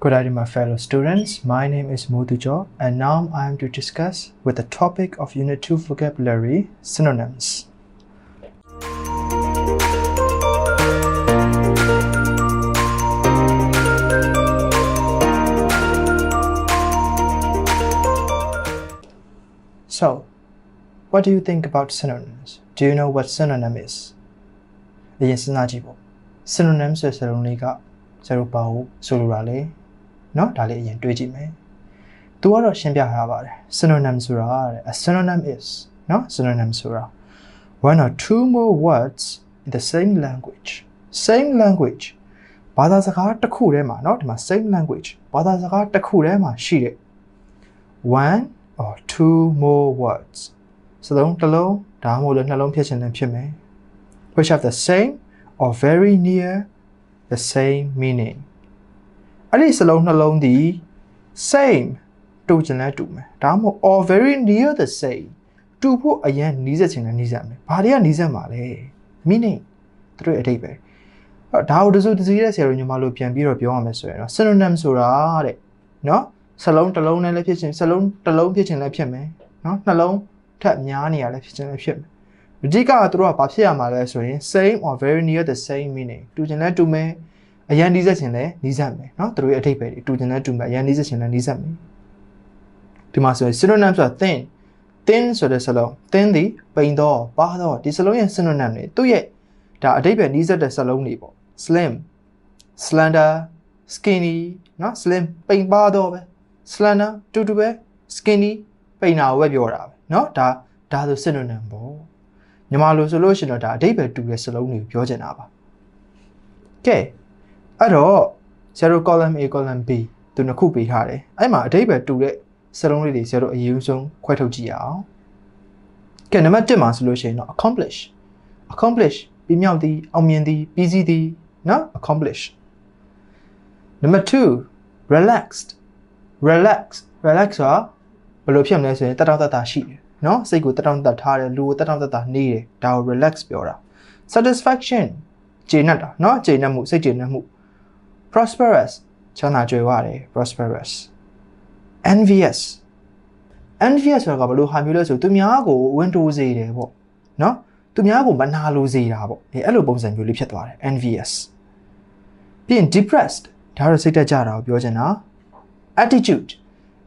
Good day, my fellow students. My name is Modujo, and now I am to discuss with the topic of Unit 2 vocabulary synonyms. So, what do you think about synonyms? Do you know what synonym is? အရင်စဉ်းစားကြည့်ပေါ့ synonym ဆိုတဲ့စကားလုံးလေးကဆရာတို့ဘာကိုဆိုလိုတာလဲ เนาะဒါလေးအရင်တွေးကြည့်မယ်။ तू ကတော့ရှင်းပြထားပါတယ် synonym ဆိုတာတဲ့ a synonym is เนาะ synonym ဆိုတာ one or two more words in the same language same language ဘာသာစကားတစ်ခုထဲမှာเนาะဒီမှာ same language ဘာသာစကားတစ်ခုထဲမှာရှိတဲ့ one or two more words စလုံးတစ်လုံးဒါမှမဟုတ်လည်းနှလုံးဖြစ်ချင်လည်းဖြစ်မယ် which have the same or very near the same meaning အဲ့ဒီစလုံးနှလုံးသည် same တူချင်လဲတူမယ်ဒါမှမဟုတ် or very near the same တူဖို့အရင်နီးစက်ချင်လဲနီးစက်မယ်ဘာတွေကနီးစက်မှာလဲ meaning သူတို့အတိတ်ပဲအဲ့ဒါကိုတစုတစည်းတဲ့ဆရာတို့ညီမတို့ပြန်ပြီးတော့ပြောရမယ်ဆိုရင်တော့ synonym ဆိုတာတဲ့နော်စလုံးတစ်လုံးနဲ့လည်းဖြစ်ချင်စလုံးတစ်လုံးဖြစ်ချင်လည်းဖြစ်မယ်နော်နှလုံးထပ်များနေရလည်းဖြစ်ချင်လည်းဖြစ်မယ်အဓိကကသူတို့ကဘာဖြစ်ရမှာလဲဆိုရင် same or very near the same meaning တူချင်လဲတူမယ် အရန်နီးစက်ချင်လဲနီးစက်မယ်เนาะသူတို့ရဲ့အထိပ္ပယ်တွေတူချင်လဲတူမယ်အရန်နီးစက်ချင်လဲနီးစက်မယ်ဒီမှာဆိုရင် synonym ဆိုတာ thin thin ဆိုတဲ့စလုံး thin ဒီပိန်တော့ပါတော့ဒီစလုံးရဲ့ synonym တွေသူ့ရဲ့ဒါအထိပ္ပယ်နီးစက်တဲ့စလုံးတွေပေါ့ slim slender skinny เนาะ slim ပိန်ပါတော့ပဲ slender တူတူပဲ skinny ပိန်တာကိုပဲပြောတာပဲเนาะဒါဒါဆို synonym ပေါ့ညီမလိုဆိုလို့ရှိရင်တော့ဒါအဓိပ္ပာယ်တူတဲ့စလုံးတွေကိုပြောချင်တာပါကဲ အဲ့တော့ဆရာတို့ column A column B သူနှစ်ခုပေးထားတယ်အဲ့မှာအဓိပ္ပာယ်တူတဲ့စလုံးလေးတွေဆရာတို့အရင်ဆုံးခွဲထုတ်ကြည့်ရအောင်ကဲနံပါတ်1မှာဆိုလို့ရှိရင်တော့ accomplish accomplish ပြီးမြောက်သည်အောင်မြင်သည်ပြီးစီးသည်နော် accomplish number 2 relaxed relax relax ဆိုတာဘယ်လိုဖြစ်မလဲဆိုရင်တတောင့်တတရှိတယ်နော်စိတ်ကိုတတောင့်တထားတယ်လူကိုတတောင့်တတနေတယ်ဒါကို relax ပြောတာ satisfaction ကျေနပ်တာနော်ကျေနပ်မှုစိတ်ကျေနပ်မှု prosperous ချမ်းသာကြွယ်ဝတယ် prosperous envious envious ဆိုတာကဘယ်လိုဟာမျိုးလဲဆိုသူများကိုဝင်တိုးစေတယ်ပေါ့နော်သူများကိုမနာလိုစေတာပေါ့အဲအဲ့လိုပုံစံမျိုးလေးဖြစ်သွားတယ် envious ပြီးရင် depressed ဒါတော့စိတ်တက်ကြတာကိုပြောချင်တာ attitude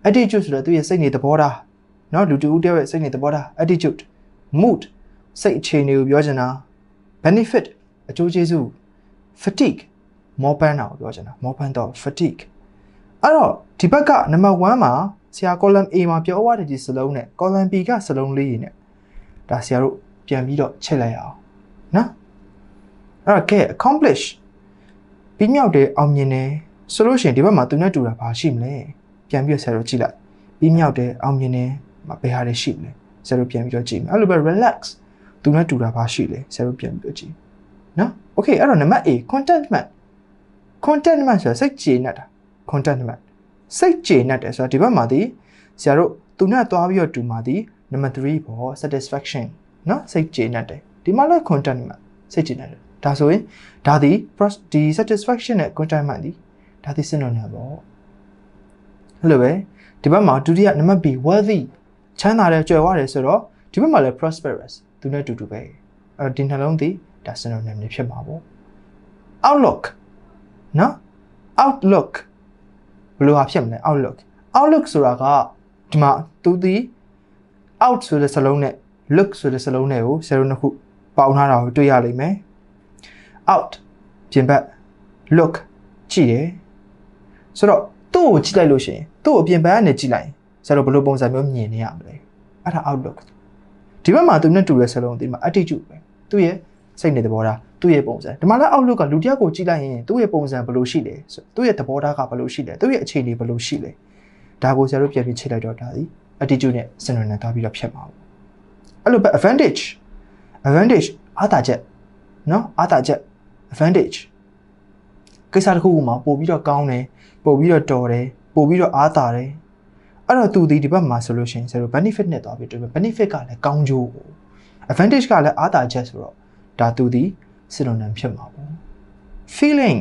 attitude ဆိုတော့သူရဲ့စိတ်နေသဘောထားเนาะလူတူဦးတယောက်ရဲ့စိတ်နေသဘောထား attitude mood စိတ်အခြေအနေကိုပြောချင်တာ benefit အကျိုးကျေးဇူး fatigue မောပန်းတာကိုပြောချင်တာမောပန်းတော့ fatigue အဲ့တော့ဒီဘက်က number 1မှာဆရာ column A မှာပြောသွားတဲ့ဒီစလုံးနဲ့ column B ကစလုံးလေးရင်းနဲ့ဒါဆရာတို့ပြန်ပြီးတော့ချက်လိုက်အောင်နော်အဲ့တော့ကဲ accomplish ပြီးမြောက်တဲ့အောင်မြင်တယ်ဆိုလို့ရှိရင်ဒီဘက်မှာသူနဲ့တူတာဘာရှိမလဲပြန်ပြီးတော့ဆရာတို့ကြည့်လိုက်ပြီးမြောက်တဲ့အောင်မြင်တယ်ဘယ်ဟာတွေရှိမလဲဆရာတို့ပြန်ပြီးတော့ကြည့်မယ်အဲ့လိုပဲ relax သူနဲ့တူတာဘာရှိလဲဆရာတို့ပြန်ပြီးတော့ကြည့်နော် okay အဲ့တော့နံပါတ် A contentment contentment ဆိုတာစိတ်ကျေနပ်တာ contentment စိတ်ကျေနပ်တယ်ဆိုတာဒီဘက်မှာဒီဆရာတို့သူနဲ့သွားပြီးတော့တူမှာဒီနံပါတ်3ပေါ့ satisfaction နော်စိတ်ကျေနပ်တယ်ဒီမှာလည်း contentment စိတ်ကျေနပ်တယ်ဒါဆိုရင်ဒါဒီဒီ satisfaction နဲ့ contentment ဒီဒါဒီ synonym ပေါ့အဲ့လိုပဲဒီဘက်မှာဒုတိယနံပါတ် B wealthy ချမ်းသာတယ်ကြွယ်ဝတယ်ဆိုတော့ဒီဘက်မှာလည်း prosperous သူနဲ့တူတူပဲအဲ့တော့ဒီနှလုံးဒီဒါ synonym တွေဖြစ်မှာပေါ့ outlook နော် outlook ဘယ်လိုဟာဖြစ်မလဲ outlook outlook ဆိုတာကဒီမှာသူဒီ out ဆိုတဲ့စလုံးနဲ့ look ဆိုတဲ့စလုံးနဲ့ကိုဆယ်လုံးနှစ်ခုပေါင်းထားတာကိုတွေ့ရလိမ့်မယ် out ပြင်ဘက် look ကြည့်တယ်ဆိုတော့သူ့ကိုကြည့်လိုက်လို့ရှိရင်သူ့ကိုအပြင်ဘက်ကနေကြည့်လိုက်ရင်ဆရာတို့ဘယ်လိုပုံစံမျိုးမြင်နေရမလဲအဲ့ဒါ outlook ဒီဘက်မှာသူနဲ့တူတဲ့စလုံးဒီမှာ attitude ပဲသူ့ရဲ့စိတ်နေသဘောထား သူ့ရဲ့ပုံစံဒီမှာလည်း outlook ကလူတစ်ယောက်ကိုကြည့်လိုက်ရင်သူ့ရဲ့ပုံစံဘယ်လိုရှိလဲဆိုသူ့ရဲ့သဘောထားကဘယ်လိုရှိလဲသူ့ရဲ့အခြေအနေဘယ်လိုရှိလဲဒါကိုဆရာတို့ပြန်ပြီးချိန်လိုက်တော့ဒါဒီ attitude နဲ့ synonym နဲ့တွားပြီးတော့ဖြတ်ပါဘူးအဲ့လိုပဲ advantage advantage အားသာချက်နော်အားသာချက် advantage ကိစ္စတစ်ခုခုမှာပို့ပြီးတော့ကောင်းတယ်ပို့ပြီးတော့တော်တယ်ပို့ပြီးတော့အားသာတယ်အဲ့တော့သူဒီဒီဘက်မှာဆိုလို့ရှိရင်ဆရာတို့ benefit နဲ့တွားပြီးတွေ့မယ် benefit ကလည်းကောင်းကျိုးကို advantage ကလည်းအားသာချက်ဆိုတော့ဒါသူဒီ synonym ဖြစ်မှာပေါ့ feeling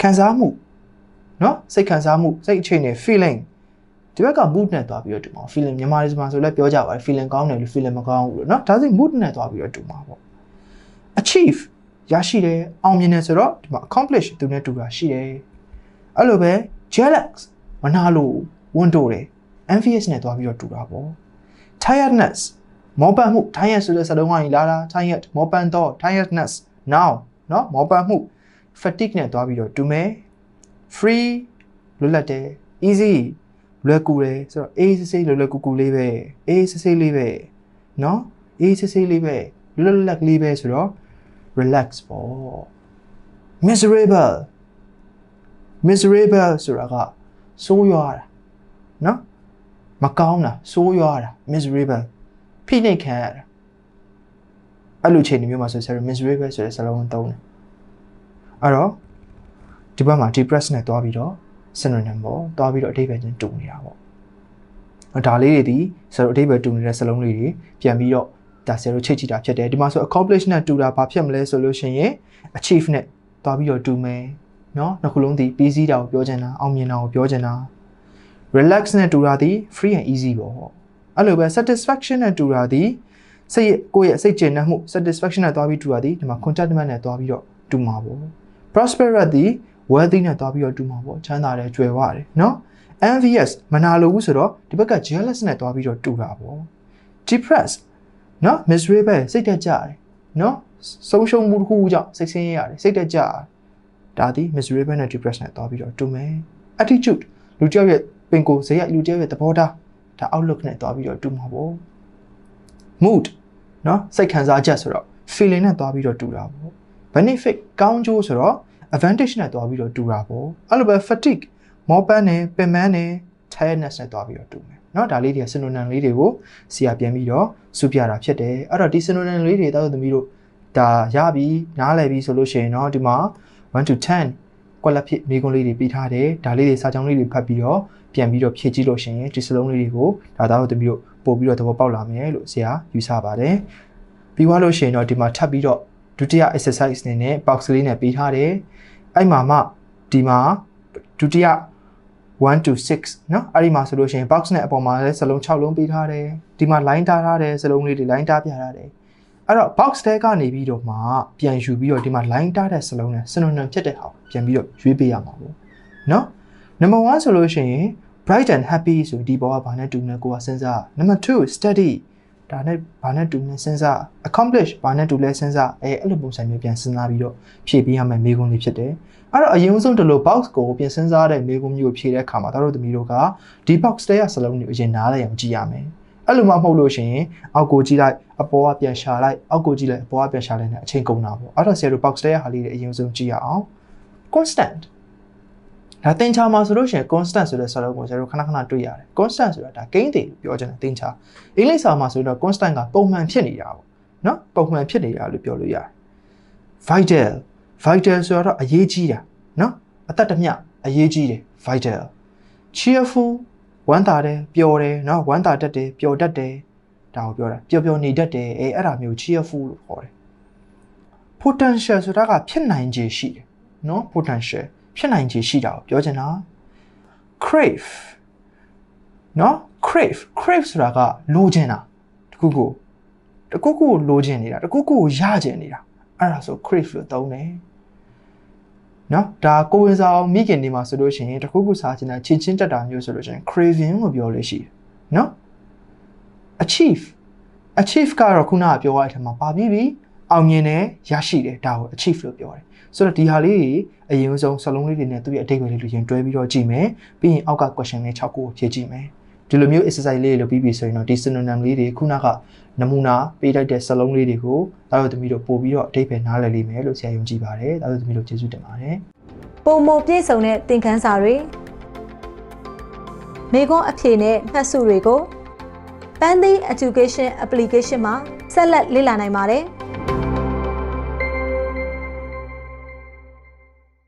ခံစားမှု เนาะစိတ်ခံစားမှုစိတ်အခြေအနေ feeling ဒီဘက်က mood နဲ့တွားပြီးတော့တူမှာ feeling မြန်မာလေးစမှာဆိုလည်းပြောကြပါတယ် feeling ကောင်းတယ်လို့ feeling မကောင်းဘူးလို့เนาะဒါဆို mood နဲ့တွားပြီးတော့တူမှာပေါ့ achieve ရရှိတယ်အောင်မြင်တယ်ဆိုတော့ဒီမှာ accomplish သူနဲ့တူတာရှိတယ်အဲ့လိုပဲ jealous မနာလို့ဝန်တိုတယ် envious နဲ့တွားပြီးတော့တူတာပေါ့ tiredness မောပန်းမှု tired ဆိုတဲ့စကားလုံးကနေလာတာ tired မောပန်းတော့ tiredness now เนาะမောပန်းမှု fatigue နဲ့တွားပြီးတော့တူမယ် free လွတ်လပ်တယ် easy လွယ်ကူတယ်ဆိုတော့အေးစစ်စစ်လွယ်လွယ်ကူကူလေးပဲအေးစစ်စစ်လေးပဲเนาะအေးစစ်စစ်လေးပဲလွတ်လပ်လေးပဲဆိုတော့ relax ပေါ့ miserable miserable ဆိုတာကဆိုးရွားတာเนาะမကောင်းတာဆိုးရွားတာ miserable ဖိနှိပ်ခံရတာ အဲ့လိုချိန်မျိုးမှာဆိုဆရာ miserable ဆိုတဲ့စကားလုံးသုံးတယ်အဲ့တော့ဒီဘက်မှာ depress နဲ့တွားပြီးတော့ synonym ပေါ့တွားပြီးတော့အဓိပ္ပာယ်ချင်းတူနေတာပေါ့ဒါလေးတွေဒီဆရာတို့အဓိပ္ပာယ်တူနေတဲ့စလုံးလေးတွေပြန်ပြီးတော့ဒါဆရာတို့ချိတ်ကြည့်တာဖြစ်တယ်ဒီမှာဆို accomplish နဲ့တူတာဘာဖြစ်မလဲဆိုလို့ရှိရင် achieve နဲ့တွားပြီးတော့တူမယ်เนาะနှစ်ခုလုံးဒီပြီးစီးတာကိုပြောချင်တာအောင်မြင်တာကိုပြောချင်တာ relax နဲ့တူတာဒီ free and easy ပေါ့အဲ့လိုပဲ satisfaction နဲ့တူတာဒီ စိတ်ကိုယ့်ရဲ့စိတ်ကျေနပ်မှု satisfaction နဲ့တွားပြီးတူတာဒီဒီမှာ contentment နဲ့တွားပြီးတော့တူမှာပေါ့ prosperity wealthy နဲ့တွားပြီးတော့တူမှာပေါ့ချမ်းသာတယ်ကြွယ်ဝတယ်เนาะ envious မနာလိုဘူးဆိုတော့ဒီဘက်က jealous နဲ့တွားပြီးတော့တူတာပေါ့ depressed เนาะ miserable စိတ်တက်ကြတယ်เนาะဆုံးရှုံးမှုတစ်ခုခုကြောင့်စိတ်ဆင်းရဲရတယ်စိတ်တက်ကြတယ်ဒါသည် miserable နဲ့ depressed နဲ့တွားပြီးတော့တူမယ် attitude လူတစ်ယောက်ရဲ့ပင်ကိုယ်ဇေယျလူတစ်ယောက်ရဲ့သဘောထားဒါ outlook နဲ့တွားပြီးတော့တူမှာပေါ့ mood เนาะစိတ်ခံစားချက်ဆိုတော့ feeling နဲ့တွားပြီးတော့တူတာပေါ့ benefit ကောင်းကျိုးဆိုတော့ advantage နဲ့တွားပြီးတော့တူတာပေါ့အဲ့လိုပဲ fatigue မောပန်းနဲ့ပင်ပန်းနဲ့ tiredness နဲ့တွားပြီးတော့တူမယ်เนาะဒါလေးတွေက synonym လေးတွေကိုဆရာပြန်ပြီးတော့စုပြတာဖြစ်တယ်အဲ့တော့ဒီ synonym လေးတွေတောက်သမီးတို့ဒါရပြီနားလည်ပြီဆိုလို့ရှိရင်เนาะဒီမှာ1 to 10ကွက်လက်ဖြစ်မိကုန်းလေးတွေပြီးထားတယ်ဒါလေးတွေစာကြောင်းလေးတွေဖတ်ပြီးတော့ပြန်ပြီးတော့ဖြည့်ကြည့်လို့ရှိရင်ဒီစလုံးလေးတွေကိုဒါသားတို့သမီးတို့ ပို့ပြီးတော့သဘောပေါက်လာမယ်လို့ဆရာယူဆပါတယ်ပြီးသွားလို့ရှိရင်တော့ဒီမှာထပ်ပြီးတော့ဒုတိယ exercise အနေနဲ့ box လေးနဲ့ပြီးထားတယ်အဲ့မှာမှဒီမှာဒုတိယ1 to 6เนาะအဲ့ဒီမှာဆိုလို့ရှိရင် box နဲ့အပေါ်မှာလည်းစလုံး6လုံးပေးထားတယ်ဒီမှာ line ထားထားတယ်စလုံးလေးတွေ line ထားပြထားတယ်အဲ့တော့ box တဲကနေပြီးတော့မှပြန်ယူပြီးတော့ဒီမှာ line ထားတဲ့စလုံးနဲ့ synonym ဖြစ်တဲ့ဟာကိုပြန်ပြီးတော့ရွေးပေးရမှာပေါ့เนาะ number 1ဆိုလို့ရှိရင် bright and happy ဆိုဒီဘောကဘာနဲ့တူနေကိုကစဉ်းစား number 2 steady ဒါနဲ့ဘာနဲ့တူနေစဉ်းစား accomplish ဘာနဲ့တူလဲစဉ်းစားအဲအဲ့လိုပုံစံမျိုးပြန်စဉ်းစားပြီးတော့ဖြည့်ပေးရမယ်မိကုံးလေးဖြစ်တယ်အဲ့တော့အရင်ဆုံးဒီလို box ကိုပြန်စဉ်းစားတဲ့မိကုံးမျိုးကိုဖြည့်တဲ့အခါမှာတို့သမီးတို့ကဒီ box တဲရစလုံးတွေကိုအရင်နားလိုက်အောင်ကြည့်ရမယ်အဲ့လိုမှမဟုတ်လို့ရှိရင်အောက်ကိုကြည့်လိုက်အပေါ်ကပြန်ရှာလိုက်အောက်ကိုကြည့်လိုက်အပေါ်ကပြန်ရှာလိုက်နဲ့အချိန်ကုန်တာပေါ့အဲ့တော့ဆရာတို့ box တဲရဟာလေးတွေအရင်ဆုံးကြည့်ရအောင် constant ဒါသင်္ချာမှာဆိုလို့ရှိရင် constant ဆိုတဲ့စာလုံးကိုကျွန်တော်ခဏခဏတွေ့ရတယ် constant ဆိုတာဒါဂိမ်းတွေလို့ပြောချင်တယ်သင်္ချာအင်္ဂလိပ်စာမှာဆိုတော့ constant ကပုံမှန်ဖြစ်နေတာပေါ့နော်ပုံမှန်ဖြစ်နေတာလို့ပြောလို့ရတယ် vital vital ဆိုတော့အရေးကြီးတာနော်အသက်တမျှအရေးကြီးတယ် vital cheerful ဝမ်းသာတယ်ပျော်တယ်နော်ဝမ်းသာတတ်တယ်ပျော်တတ်တယ်ဒါကိုပြောတာပျော်ပျော်နေတတ်တယ်အဲအဲ့ဒါမျိုး cheerful လို့ခေါ်တယ် potential ဆိုတာကဖြစ်နိုင်ခြေရှိတယ်နော် potential ဖြစ်နိုင်ခြေရှိတာကိုပြောချင်တာ crave နော် crave crave ဆိုတာကလိုချင်တာတခုခုတခုခုကိုလိုချင်နေတာတခုခုကိုရချင်နေတာအဲ့ဒါဆို crave လို့သုံးတယ်နော်ဒါကိုဝင်စားအောင်မိခင်နေမှာဆိုလို့ရှိရင်တခုခုစားချင်တာချင်းချင်းတက်တာမျိုးဆိုလို့ရှိရင် craving လို့ပြောလို့ရှိတယ်နော် achieve achieve ကတော့ခုနကပြောရတဲ့အထက်မှာပါပြီးပြီ အောင်မြင်တယ်ရရှိတယ်ဒါကို achieve လို့ပြောတယ်ဆိုတော့ဒီဟာလေးတွေအရင်ဆုံးစလုံးလေးတွေနဲ့သူ့ရဲ့အတိတ်ပဲလေးလူချင်းတွဲပြီးတော့ကြည့်မယ်ပြီးရင်အောက်က question လေး6ခုကိုဖြည့်ကြည့်မယ်ဒီလိုမျိုး exercise လေးတွေလုပ်ပြီးပြီဆိုရင်တော့ဒီ synonym လေးတွေခုနကနမူနာပေးလိုက်တဲ့စလုံးလေးတွေကိုဒါတို့သမီးတို့ပို့ပြီးတော့အတိတ်ပဲနားလည်လိမ့်မယ်လို့ဆရာယုံကြည်ပါတယ်ဒါတို့သမီးတို့ကျေးဇူးတင်ပါတယ်ပုံမပြည့်စုံတဲ့သင်ခန်းစာတွေမိခွန်းအဖြေနဲ့မှတ်စုတွေကို Pandy Education Application မှာဆက်လက်လေ့လာနိုင်ပါတယ်။